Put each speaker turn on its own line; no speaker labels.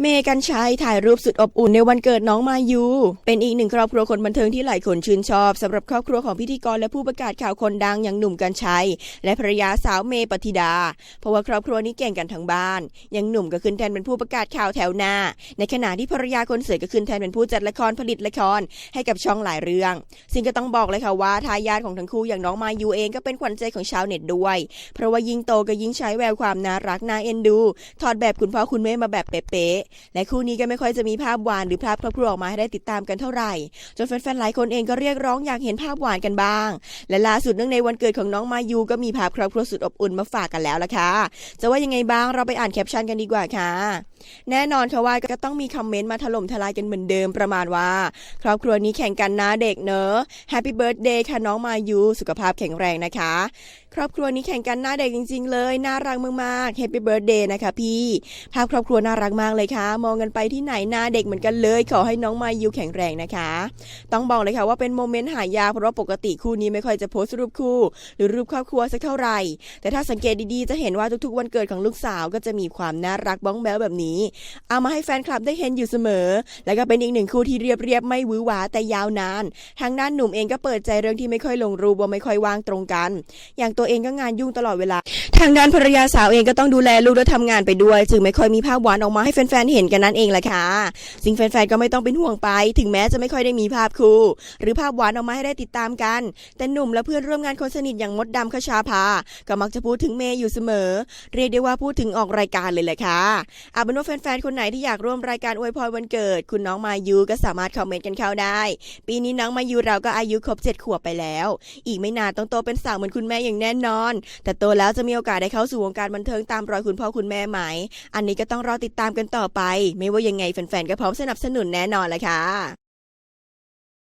เมย์กันชัยถ่ายรูปสุดอบอุ่นในวันเกิดน้องมายู เป็นอีกหนึ่งครอบครัวคนบันเทิงที่หลายคนชื่นชอบสำหรับครอบครัวของพิธีกรและผู้ประกาศข่าวคนดังอย่างหนุ่มกันชัย และภรรยาสาวเมย์ปฏิดา เพราะว่าครอบครัวนี้เก่งกันทั้งบ้าน อย่างหนุ่มก็ขึ้นแทนเป็นผู้ประกาศข่าวแถวหน้า ในขณะที่ภรรยาคนสวยก็ขึ้นแทนเป็นผู้จัดละครผลิตละครให้กับช่องหลายเรื่อง ซึ่งก็ต้องบอกเลยค่ะว่าทายาทของทั้งคู่อย่างน้องมายูเองก็เป็นขวัญใจของชาวเน็ตด้วย เพราะว่ายิ่งโตก็ยิ่งใช้แววความน่ารักน่าเอ็นดู ถอดแบบคุณพ่อคุณแม่มาแบบเป๊ะและคู่นี้ก็ไม่ค่อยจะมีภาพหวานหรือภาพครอบครัวออกมาให้ได้ติดตามกันเท่าไหร่จนแฟนๆหลายคนเองก็เรียกร้องอยากเห็นภาพหวานกันบ้าง และล่าสุดเนื่องในวันเกิดของน้องมายูก็มีภาพครอบครัวสุดอบอุ่นมาฝากกันแล้วล่ะค่ะจะว่ายังไงบ้างเราไปอ่านแคปชั่นกันดีกว่าค่ะแน่นอนค่ะว่าก็ต้องมีคอมเมนต์มาถล่มทลายกันเหมือนเดิมประมาณว่า ครอบครัวนี้แข่งกันนะเด็กเนอะแฮปปี้เบิร์ดเดย์ค่ะน้องมายูสุขภาพแข็งแรงนะคะ ครอบครัวนี้แข่งกันหน้าเด็กจริง ๆ เลยน่ารักมากๆแฮปปี้เบิร์ดเดย์นะคะพี่ภาพครอบครัวน่ารักมากเลยค่ะ มองกันไปที่ไหนหน้าเด็กเหมือนกันเลย ขอให้น้องมายูแข็งแรงนะคะ ต้องบอกเลยค่ะว่าเป็นโมเมนต์หายากเพราะปกติคู่นี้ไม่ค่อยจะโพสต์รูปคู่ หรือรูปครอบครัวสักเท่าไหร่ แต่ถ้าสังเกตดีๆจะเห็นว่าทุกๆ วันเกิดของลูกสาวก็จะมีความน่ารักบ้องแบ้วแบบนี้เอามาให้แฟนคลับได้เห็นอยู่เสมอ และก็เป็นอีกหนึ่งคู่ที่เรียบๆไม่วือหวาแต่ยาวนานทางด้านหนุ่มเองก็เปิดใจเรื่องที่ไม่ค่อยลงรูปว่าไม่ค่อยว่างตรงกัน อย่างตัวเองก็งานยุ่งตลอดเวลา ทางด้านภรรยาสาวเองก็ต้องดูแลลูกและทำงานไปด้วย จึงไม่ค่อยมีภาพหวานออกมาให้แฟนๆเห็นกันนั่นเองแหละค่ะซึ่งแฟนๆก็ไม่ต้องเป็นห่วงไป ถึงแม้จะไม่ค่อยได้มีภาพคู่ หรือภาพหวานออกมาให้ได้ติดตามกัน แต่หนุ่มและเพื่อนร่วมงานคนสนิทอย่างมดดำคชาภาก็มักจะพูดถึงเมย์อยู่เสมอ เรียกได้ว่าพูดถึงออกรายการเลยแหละค่ะอาเป็นว่าแฟนๆคนไหนที่อยากร่วมรายการอวยพรวันเกิด คุณน้องมายูก็สามารถคอมเมนต์กันเข้าได้ ปีนี้น้องมายูเราก็อายุครบเจ็ดขวบไปแล้ว อีกไม่นานต้องโตเป็นสาวเหมือนคุณแม่อย่างแน่นอน แต่โตแล้วจะมีโอกาสได้เข้าสู่วงการบันเทิงตามรอยคุณพ่อคุณแม่ไหม อันนี้ก็ต้องรอติดตามกันต่อไป ไม่ว่ายังไงแฟนๆก็พร้อมสนับสนุนแน่นอนแหละค่ะ